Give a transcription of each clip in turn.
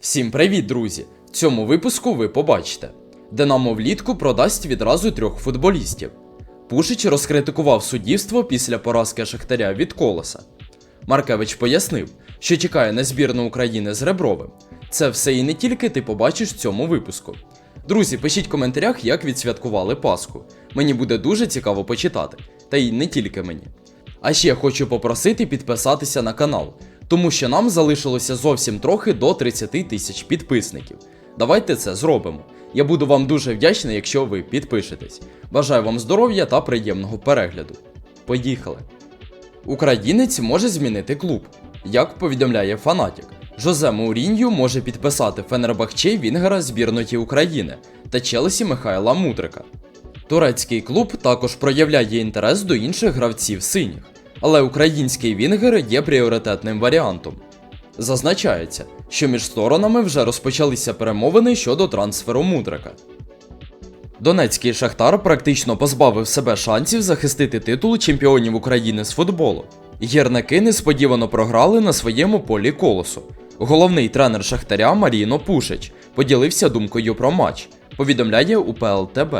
Всім привіт, друзі! В цьому випуску ви побачите. Динамо влітку продасть відразу трьох футболістів. Пушич розкритикував суддівство після поразки Шахтаря від колоса. Маркевич пояснив, що чекає на збірну України з Ребровим. Це все і не тільки ти побачиш в цьому випуску. Друзі, пишіть в коментарях, як відсвяткували Пасху. Мені буде дуже цікаво почитати, та й не тільки мені. А ще хочу попросити підписатися на канал, тому що нам залишилося зовсім трохи до 30 тисяч підписників. Давайте це зробимо. Я буду вам дуже вдячний, якщо ви підпишетесь. Бажаю вам здоров'я та приємного перегляду. Поїхали! Українець може змінити клуб. Як повідомляє Фанатік, Жозе Маурінью може підписати Фенербахче Вінгера збірної України та Челсі Михайла Мудрика. Турецький клуб також проявляє інтерес до інших гравців синіх, але український Вінгер є пріоритетним варіантом. Зазначається, що між сторонами вже розпочалися перемовини щодо трансферу Мудрика. Донецький Шахтар практично позбавив себе шансів захистити титул чемпіонів України з футболу. Гірники несподівано програли на своєму полі колосу. Головний тренер Шахтаря Маріно Пушич поділився думкою про матч, повідомляє УПЛ ТБ.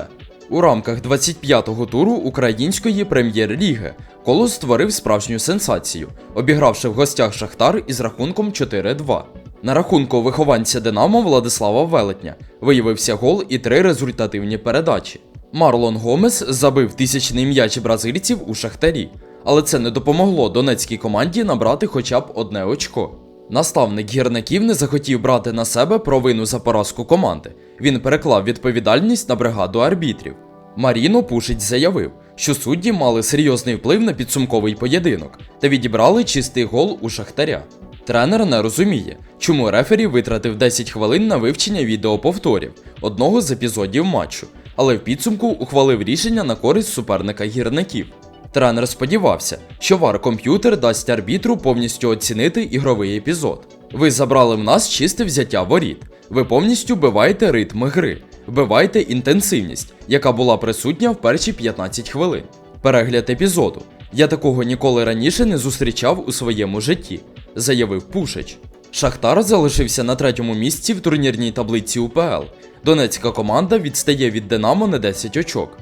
У рамках 25-го туру української прем'єр-ліги Колос створив справжню сенсацію, обігравши в гостях Шахтар із рахунком 4-2. На рахунку вихованця Динамо Владислава Велетня виявився гол і три результативні передачі. Марлон Гомес забив тисячний м'яч бразильців у Шахтарі, але це не допомогло донецькій команді набрати хоча б одне очко. Наставник гірників не захотів брати на себе провину за поразку команди. Він переклав відповідальність на бригаду арбітрів. Маріно Пушить заявив, що судді мали серйозний вплив на підсумковий поєдинок та відібрали чистий гол у Шахтаря. Тренер не розуміє, чому рефері витратив 10 хвилин на вивчення відеоповторів одного з епізодів матчу, але в підсумку ухвалив рішення на користь суперника гірників. Тренер сподівався, що вар комп'ютер дасть арбітру повністю оцінити ігровий епізод. Ви забрали в нас чисте взяття воріт. Ви повністю вбиваєте ритм гри, вбиваєте інтенсивність, яка була присутня в перші 15 хвилин. Перегляд епізоду. Я такого ніколи раніше не зустрічав у своєму житті, заявив Пушич. Шахтар залишився на третьому місці в турнірній таблиці УПЛ. Донецька команда відстає від Динамо на 10 очок.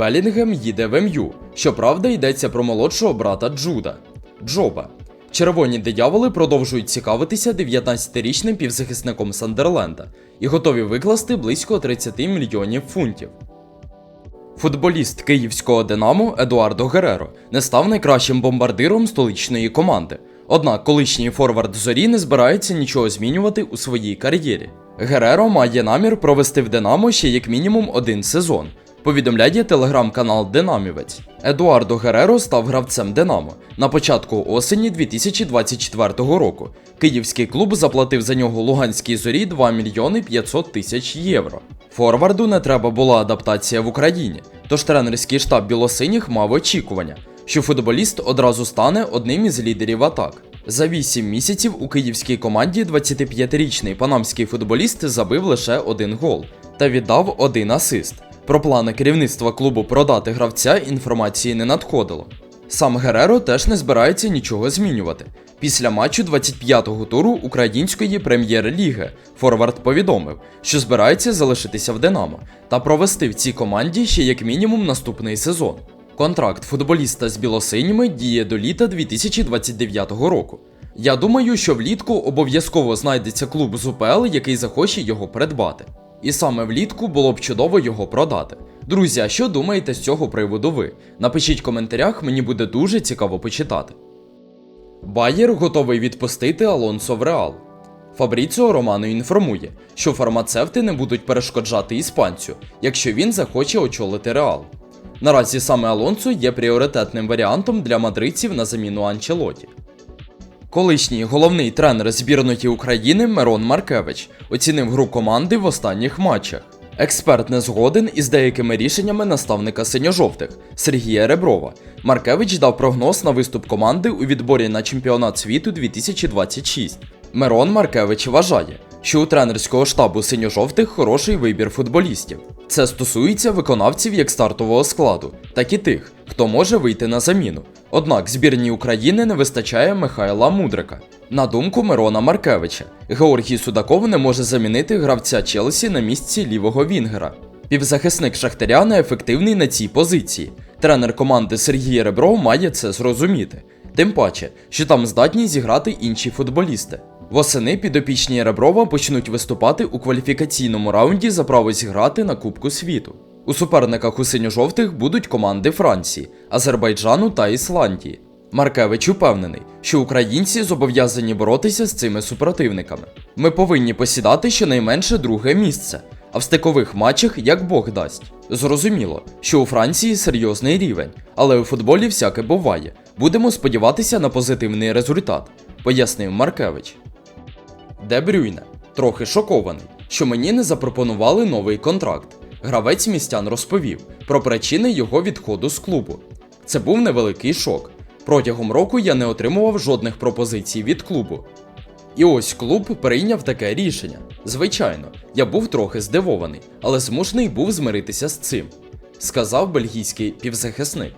Белінгем їде в МЮ. Щоправда, йдеться про молодшого брата Джуда Джоба. Червоні дияволи продовжують цікавитися 19-річним півзахисником Сандерленда і готові викласти близько 30 мільйонів фунтів. Футболіст київського Динамо Едуардо Гереро не став найкращим бомбардиром столичної команди. Однак колишній форвард зорі не збирається нічого змінювати у своїй кар'єрі. Гереро має намір провести в Динамо ще як мінімум один сезон. Повідомляє телеграм-канал Динамівець. Едуардо Гереро став гравцем Динамо на початку осені 2024 року. Київський клуб заплатив за нього Луганській зорі 2 мільйони 500 тисяч євро. Форварду не треба була адаптація в Україні, тож тренерський штаб білосиніх мав очікування, що футболіст одразу стане одним із лідерів атак. За 8 місяців у київській команді 25-річний панамський футболіст забив лише один гол та віддав один асист. Про плани керівництва клубу продати гравця інформації не надходило. Сам Гереро теж не збирається нічого змінювати. Після матчу 25-го туру української прем'єр-ліги Форвард повідомив, що збирається залишитися в Динамо та провести в цій команді ще як мінімум наступний сезон. Контракт футболіста з білосиніми діє до літа 2029 року. Я думаю, що влітку обов'язково знайдеться клуб з УПЛ, який захоче його придбати. І саме влітку було б чудово його продати. Друзі, а що думаєте з цього приводу ви? Напишіть в коментарях, мені буде дуже цікаво почитати. Байєр готовий відпустити Алонсо в Реал. Фабріціо Романо інформує, що фармацевти не будуть перешкоджати іспанцю, якщо він захоче очолити Реал. Наразі саме Алонсо є пріоритетним варіантом для мадридців на заміну Анчелоті. Колишній головний тренер збірної України Мирон Маркевич оцінив гру команди в останніх матчах. Експерт не згоден із деякими рішеннями наставника синьо-жовтих Сергія Реброва. Маркевич дав прогноз на виступ команди у відборі на чемпіонат світу 2026. Мирон Маркевич вважає, що у тренерського штабу синьо-жовтих хороший вибір футболістів. Це стосується виконавців як стартового складу, так і тих, хто може вийти на заміну. Однак збірній України не вистачає Михайла Мудрика. На думку Мирона Маркевича, Георгій Судаков не може замінити гравця Челсі на місці лівого Вінгера. Півзахисник Шахтаря неефективний на цій позиції. Тренер команди Сергій Ребров має це зрозуміти. Тим паче, що там здатні зіграти інші футболісти. Восени підопічні Реброва почнуть виступати у кваліфікаційному раунді за право зіграти на Кубку світу. У суперниках у синьо-жовтих будуть команди Франції, Азербайджану та Ісландії. Маркевич упевнений, що українці зобов'язані боротися з цими супротивниками. Ми повинні посідати щонайменше друге місце, а в стикових матчах як Бог дасть. Зрозуміло, що у Франції серйозний рівень, але у футболі всяке буває. Будемо сподіватися на позитивний результат, пояснив Маркевич. Де Брюйне трохи шокований, що мені не запропонували новий контракт. Гравець містян розповів про причини його відходу з клубу. Це був невеликий шок. Протягом року я не отримував жодних пропозицій від клубу. І ось клуб прийняв таке рішення. Звичайно, я був трохи здивований, але змушений був змиритися з цим, сказав бельгійський півзахисник.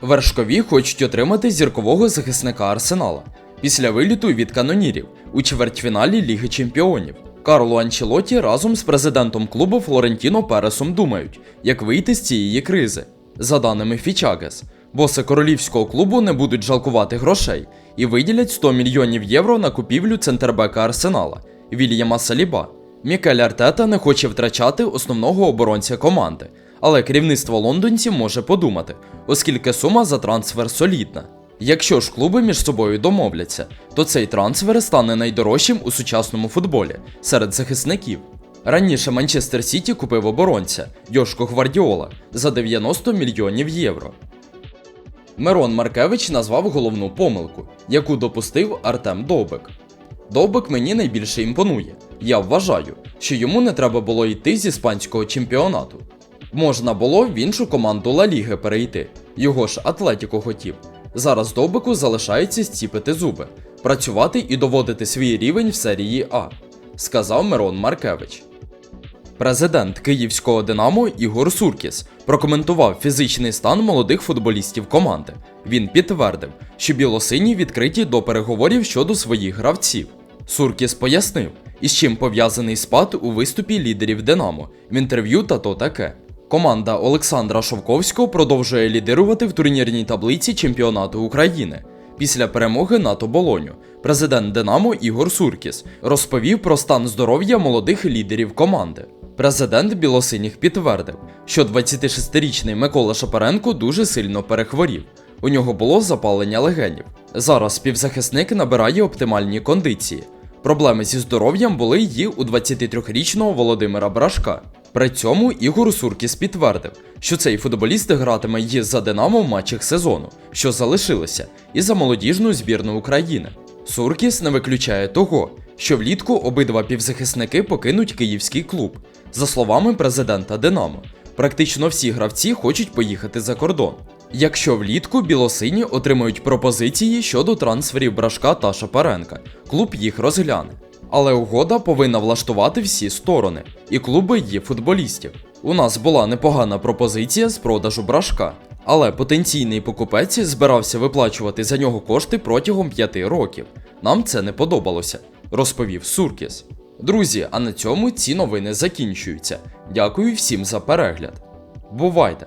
Вершкові хочуть отримати зіркового захисника Арсенала після виліту від канонірів у чвертьфіналі Ліги Чемпіонів. Карло Анчелоті разом з президентом клубу Флорентіно Пересом думають, як вийти з цієї кризи. За даними Фічагес, боси королівського клубу не будуть жалкувати грошей і виділять 100 мільйонів євро на купівлю центрбека Арсенала Вільяма Саліба. Мікель Артета не хоче втрачати основного оборонця команди, але керівництво лондонців може подумати, оскільки сума за трансфер солідна. Якщо ж клуби між собою домовляться, то цей трансфер стане найдорожчим у сучасному футболі серед захисників. Раніше Манчестер Сіті купив оборонця Йошко Гвардіола за 90 мільйонів євро. Мирон Маркевич назвав головну помилку, яку допустив Артем Довбик. Довбик мені найбільше імпонує. Я вважаю, що йому не треба було йти з іспанського чемпіонату. Можна було в іншу команду Ла Ліги перейти, його ж Атлетіко хотів. Зараз Довбику залишається зціпити зуби, працювати і доводити свій рівень в серії А, сказав Мирон Маркевич. Президент київського Динамо Ігор Суркіс прокоментував фізичний стан молодих футболістів команди. Він підтвердив, що білосині відкриті до переговорів щодо своїх гравців. Суркіс пояснив, із чим пов'язаний спад у виступі лідерів Динамо в інтерв'ю та то таке. Команда Олександра Шовковського продовжує лідирувати в турнірній таблиці чемпіонату України. Після перемоги над Оболоню президент Динамо Ігор Суркіс розповів про стан здоров'я молодих лідерів команди. Президент Білосиніх підтвердив, що 26-річний Микола Шапаренко дуже сильно перехворів. У нього було запалення легенів. Зараз співзахисник набирає оптимальні кондиції. Проблеми зі здоров'ям були й у 23-річного Володимира Брашка. При цьому Ігор Суркіс підтвердив, що цей футболіст гратиме й за Динамо в матчах сезону, що залишилося, і за молодіжну збірну України. Суркіс не виключає того, що влітку обидва півзахисники покинуть київський клуб. За словами президента Динамо, практично всі гравці хочуть поїхати за кордон. Якщо влітку білосині отримають пропозиції щодо трансферів Брашка та Шапаренка, клуб їх розгляне. Але угода повинна влаштувати всі сторони, і клуби є футболістів. У нас була непогана пропозиція з продажу брашка, але потенційний покупець збирався виплачувати за нього кошти протягом 5 років. Нам це не подобалося, розповів Суркіс. Друзі, а на цьому ці новини закінчуються. Дякую всім за перегляд. Бувайте!